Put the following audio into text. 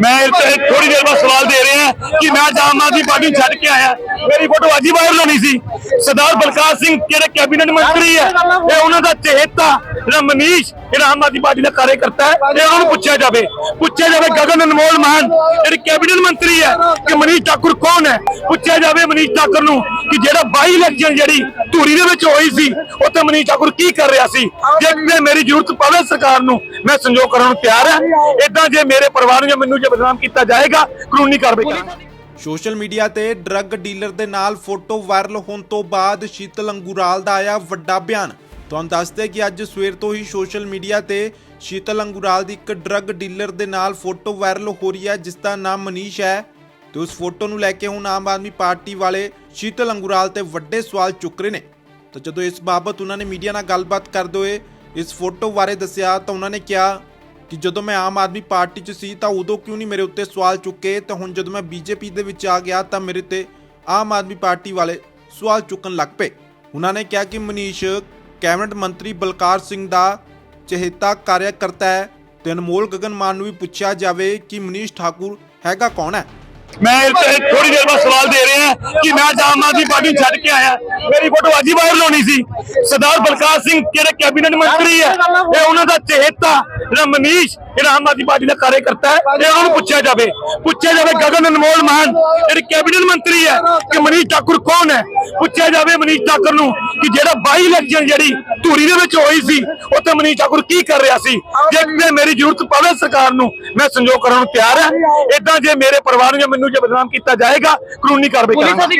ਮੈਂ ਥੋੜੀ ਦੇਰ ਬਾਅਦ ਸਵਾਲ ਦੇ ਰਿਹਾ ਕਿ ਮੈਂ ਅੱਜ ਆਮ ਆਦਮੀ ਪਾਰਟੀ ਨੂੰ ਛੱਡ ਕੇ ਆਇਆ। ਮੇਰੀ ਫੋਟੋ ਅੱਜ ਹੀ ਵਾਇਰਲ ਹੋਣੀ ਸੀ। ਸਰਦਾਰ ਬਲਕਾਰ ਸਿੰਘ ਜਿਹੜੇ ਕੈਬਨਿਟ ਮੰਤਰੀ ਹੈ ਇਹ ਉਹਨਾਂ ਦਾ ਚਹੇਤਾ ਜਿਹੜਾ ਮਨੀਸ਼ ਜਿਹੜਾ ਆਮ ਆਦਮੀ ਪਾਰਟੀ ਦਾ ਕਾਰਜਕਰਤਾ ਹੈ, ਇਹ ਉਹਨਾਂ ਨੂੰ ਪੁੱਛਿਆ ਜਾਵੇ। ਪੁੱਛਿਆ ਜਾਵੇ ਗਗਨ ਅਨਮੋਲ ਮਾਨ ਜਿਹੜੇ ਕੈਬਨਿਟ ਮੰਤਰੀ ਹੈ, ਕਿ ਮਨੀਸ਼ ਠਾਕੁਰ ਕੌਣ ਹੈ? ਪੁੱਛਿਆ ਜਾਵੇ ਮਨੀਸ਼ ਠਾਕੁਰ ਨੂੰ ਕਿ ਜਿਹੜਾ ਬਾਈ ਇਲੈਕਸ਼ਨ ਜਿਹੜੀ ਧੂਰੀ ਦੇ ਵਿੱਚ ਹੋਈ ਸੀ, ਉੱਥੇ ਮਨੀਸ਼ ਠਾਕੁਰ ਕੀ ਕਰ ਰਿਹਾ ਸੀ? ਜੇ ਮੇਰੀ ਜ਼ਰੂਰਤ ਪਵੇ ਸਰਕਾਰ ਨੂੰ, ਮੈਂ ਸੰਯੋਗ ਕਰਨ ਨੂੰ ਤਿਆਰ ਹਾਂ। ਇਦਾਂ ਜੇ ਮੇਰੇ ਪਰਿਵਾਰ ਨੂੰ ਜਾਂ ਮੈਨੂੰ ਜੇ ਬਦਨਾਮ ਕੀਤਾ ਜਾਏ ਜਾਏਗਾ ਕਾਨੂੰਨੀ ਕਾਰਵਾਈ ਕਰਾਂਗੇ। ਸੋਸ਼ਲ ਮੀਡੀਆ ਤੇ ਡਰੱਗ ਡੀਲਰ ਦੇ ਨਾਲ ਫੋਟੋ ਵਾਇਰਲ ਹੋਣ ਤੋਂ ਬਾਅਦ ਸ਼ੀਤਲ ਅੰਗੂਰਾਲ ਦਾ ਆਇਆ ਵੱਡਾ ਬਿਆਨ। ਤੁਹਾਨੂੰ ਦੱਸਦੇ ਕਿ ਅੱਜ ਸਵੇਰ ਤੋਂ ਹੀ ਸੋਸ਼ਲ ਮੀਡੀਆ ਤੇ ਸ਼ੀਤਲ ਅੰਗੂਰਾਲ ਦੀ ਇੱਕ ਡਰੱਗ ਡੀਲਰ ਦੇ ਨਾਲ ਫੋਟੋ ਵਾਇਰਲ ਹੋ ਰਹੀ ਹੈ ਜਿਸ ਦਾ ਨਾਮ ਮਨੀਸ਼ ਹੈ। ਤੇ ਉਸ ਫੋਟੋ ਨੂੰ ਲੈ ਕੇ ਹੁਣ ਆਮ ਆਦਮੀ ਪਾਰਟੀ ਵਾਲੇ ਸ਼ੀਤਲ ਅੰਗੂਰਾਲ ਤੇ ਵੱਡੇ ਸਵਾਲ ਚੁੱਕ ਰਹੇ ਨੇ। ਤਾਂ ਜਦੋਂ ਇਸ ਬਾਬਤ ਉਹਨਾਂ ਨੇ ਮੀਡੀਆ ਨਾਲ ਗੱਲਬਾਤ ਕਰਦੇ ਹੋਏ ਇਸ ਫੋਟੋ ਬਾਰੇ ਦੱਸਿਆ ਤਾਂ ਉਹਨਾਂ ਨੇ ਕਿਹਾ ਕਿ ਜਦੋਂ ਮੈਂ ਆਮ ਆਦਮੀ ਪਾਰਟੀ 'ਚ ਸੀ ਤਾਂ ਉਦੋਂ ਕਿਉਂ ਨਹੀਂ ਮੇਰੇ ਉੱਤੇ ਸਵਾਲ ਚੁੱਕੇ? ਤਾਂ ਹੁਣ ਜਦੋਂ ਮੈਂ ਬੀਜੇਪੀ ਦੇ ਵਿੱਚ ਆ ਗਿਆ ਤਾਂ ਮੇਰੇ ਤੇ ਆਮ ਆਦਮੀ ਪਾਰਟੀ ਵਾਲੇ ਸਵਾਲ ਚੁੱਕਣ ਲੱਗ ਪਏ। ਉਹਨਾਂ ਨੇ ਕਿਹਾ ਕਿ ਮਨੀਸ਼, ਕੈਬਨਿਟ ਮੰਤਰੀ ਬਲਕਾਰ ਸਿੰਘ ਦਾ ਚਹੇਤਾ ਕਾਰਜਕਰਤਾ ਹੈ ਤੇ ਅਨਮੋਲ ਗਗਨ ਮਾਨ ਨੂੰ ਵੀ ਪੁੱਛਿਆ ਜਾਵੇ ਕਿ ਮਨੀਸ਼ ਠਾਕੁਰ ਹੈਗਾ ਕੌਣ ਹੈ? ਮੈਂ ਥੋੜੀ ਦੇਰ ਬਾਅਦ ਸਵਾਲ ਦੇ ਰਿਹਾ ਕਿ ਮੈਂ ਆਮ ਆਦਮੀ ਪਾਰਟੀ ਛੱਡ ਕੇ ਆਇਆ। ਮੇਰੀ ਫੋਟੋ ਅੱਜ ਹੀ ਵਾਇਰਲ ਹੋਣੀ ਸੀ। ਸਰਦਾਰ ਬਲਕਾਰ ਸਿੰਘ, ਜਿਹੜੇ ਕੈਬਨਿਟ ਮੰਤਰੀ ਹੈ ਇਹ ਉਹਨਾਂ ਦਾ ਚਹੇਤਾ ਜਿਹੜਾ ਮਨੀਸ਼ ਜਿਹੜਾ ਆਮ ਆਦਮੀ ਪਾਰਟੀ ਦਾ ਕਾਰਜਕਰਤਾ ਹੈ ਇਹ ਉਹਨਾਂ ਨੂੰ ਪੁੱਛਿਆ ਜਾਵੇ। ਪੁੱਛਿਆ ਜਾਵੇ ਗਗਨ ਅਨਮੋਲ ਮਾਨ ਜਿਹੜੇ ਕੈਬਨਿਟ ਮੰਤਰੀ ਹੈ ਕਿ ਮਨੀਸ਼ ਠਾਕੁਰ ਕੌਣ ਹੈ? ਪੁੱਛਿਆ ਜਾਵੇ ਮਨੀਸ਼ ਠਾਕੁਰ ਨੂੰ ਕਿ ਜਿਹੜਾ ਬਾਈ ਇਲੈਕਸ਼ਨ ਜਿਹੜੀ ਧੂਰੀ ਦੇ ਵਿੱਚ ਹੋਈ ਸੀ ਉੱਥੇ ਮਨੀਸ਼ ਠਾਕੁਰ ਕੀ ਕਰ ਰਿਹਾ ਸੀ? ਜੇ ਮੇਰੀ ਜ਼ਰੂਰਤ ਪਵੇ ਸਰਕਾਰ ਨੂੰ ਮੈਂ ਸੰਯੋਗ ਕਰਨ ਨੂੰ ਤਿਆਰ ਹਾਂ। ਇਦਾਂ ਜੇ ਮੇਰੇ ਪਰਿਵਾਰ ਨੂੰ ਜਾਂ ਮੈਨੂੰ ਜੇ ਬਦਨਾਮ ਕੀਤਾ ਜਾਏਗਾ ਕਾਨੂੰਨੀ ਕਾਰਵਾਈ ਕਰਾਂਗੇ।